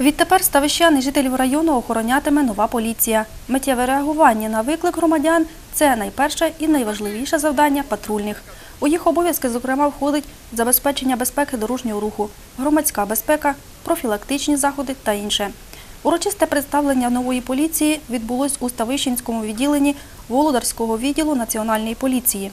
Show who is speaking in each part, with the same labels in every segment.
Speaker 1: Відтепер ставищани жителів району охоронятиме нова поліція. Миттєве реагування на виклик громадян це найперше і найважливіше завдання патрульних. У їх обов'язки, зокрема, входить забезпечення безпеки дорожнього руху, громадська безпека, профілактичні заходи та інше. Урочисте представлення нової поліції відбулось у Ставищенському відділенні Володарського відділу Національної поліції.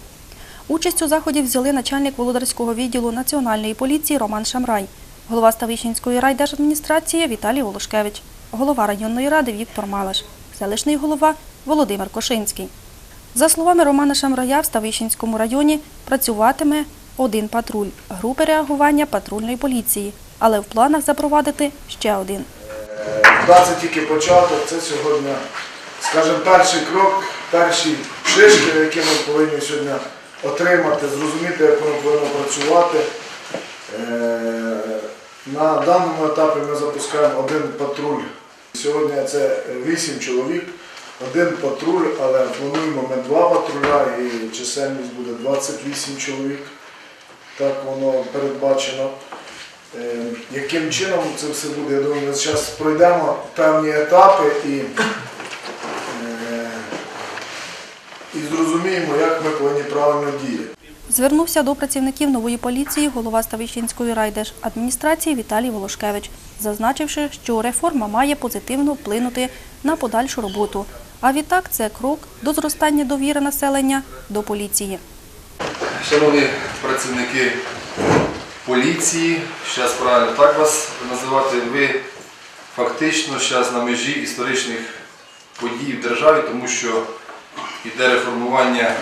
Speaker 1: Участь у заході взяли начальник Володарського відділу Національної поліції Роман Шамрай, голова Ставищенської райдержадміністрації Віталій Волошкевич, голова районної ради Віктор Малаш, селищний голова Володимир Кошинський. За словами Романа Шамрая, в Ставищенському районі працюватиме один патруль групи реагування патрульної поліції, але в планах запровадити ще один.
Speaker 2: Да, це тільки початок, це сьогодні, скажімо, перший крок, перші шишки, які ми повинні сьогодні отримати, зрозуміти, як воно повинно працювати. На даному етапі ми запускаємо один патруль. Сьогодні це 8 чоловік, один патруль, але плануємо ми два патруля і чисельність буде 28 чоловік. Так воно передбачено. Е, Яким чином це все буде? Я думаю, ми зараз пройдемо певні етапи і, е, і зрозуміємо, як ми повинні правильно діяти.
Speaker 1: Звернувся до працівників нової поліції голова Ставищенської райдержадміністрації Віталій Волошкевич, зазначивши, що реформа має позитивно вплинути на подальшу роботу. А відтак це крок до зростання довіри населення до поліції.
Speaker 3: Шановні працівники поліції, зараз правильно так вас називати, ви фактично зараз на межі історичних подій в державі, тому що йде реформування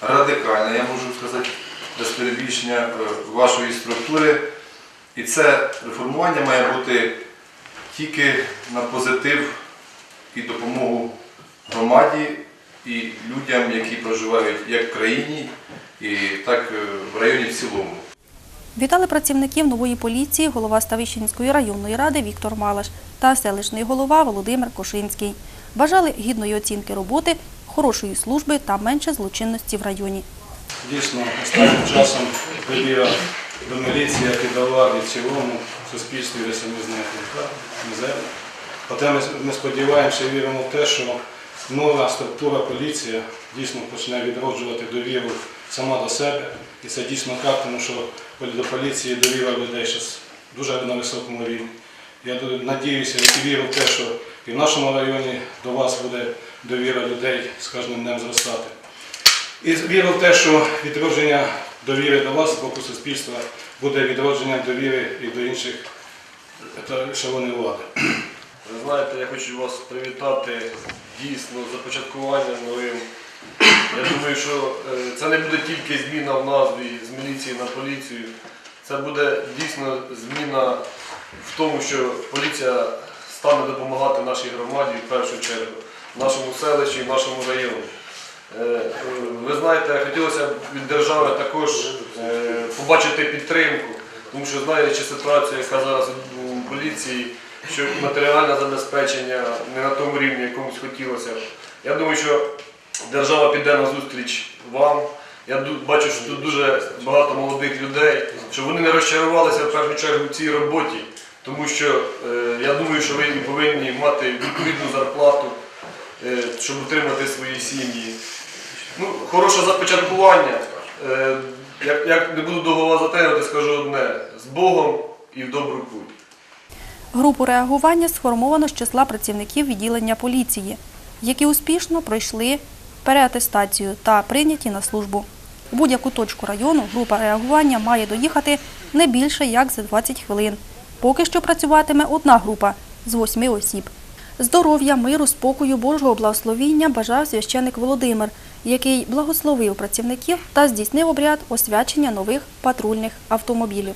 Speaker 3: радикальне, я можу сказати, без перебільшення е, вашої структури. І це реформування має бути тільки на позитив і допомогу громаді і людям, які проживають як в країні, і так е, в районі в цілому.
Speaker 1: Вітали працівників нової поліції голова Ставищенської районної ради Віктор Малаш та селищний голова Володимир Кошинський. Бажали гідної оцінки роботи, хорошої служби та менше злочинності в районі.
Speaker 4: Дійсно, останнім часом довіра до міліції, як і до влади в цілому, в суспільстві ви самі знаєте, мізерна. Проте ми, сподіваємося і віримо в те, що нова структура поліції дійсно почне відроджувати довіру сама до себе. І це дійсно так, тому що до поліції довіра людей зараз дуже на високому рівні. Я надіюся і вірю в те, що і в нашому районі до вас буде довіра людей з кожним днем зростати. І вірю в те, що відродження довіри до вас з боку суспільства буде відродженням довіри і до інших та шалони влади.
Speaker 5: Ви знаєте, я хочу вас привітати дійсно з започаткуванням новим. Я думаю, що е, це не буде тільки зміна в назві з міліції на поліцію. Це буде дійсно зміна в тому, що поліція стане допомагати нашій громаді в першу чергу, нашому селищі, нашому району. Е, Ви знаєте, хотілося б від держави також е, побачити підтримку, тому що знаючи ситуацію, яка зараз у поліції, що матеріальне забезпечення не на тому рівні, якомусь хотілося. Я думаю, що держава піде на зустріч вам. Я бачу, що тут дуже багато молодих людей, щоб вони не розчарувалися в першу чергу в цій роботі, тому що е, я думаю, що ви повинні мати відповідну зарплату, е, щоб утримати свої сім'ї. Ну, хороше започаткування. Е, як, не буду довго затягувати, скажу одне: з Богом і в добру путь.
Speaker 1: Групу реагування сформовано з числа працівників відділення поліції, які успішно пройшли переатестацію та прийняті на службу. У будь-яку точку району група реагування має доїхати не більше як за 20 хвилин. Поки що працюватиме одна група з восьми осіб. Здоров'я, миру, спокою, Божого благословіння бажав священик Володимир, який благословив працівників та здійснив обряд освячення нових патрульних автомобілів.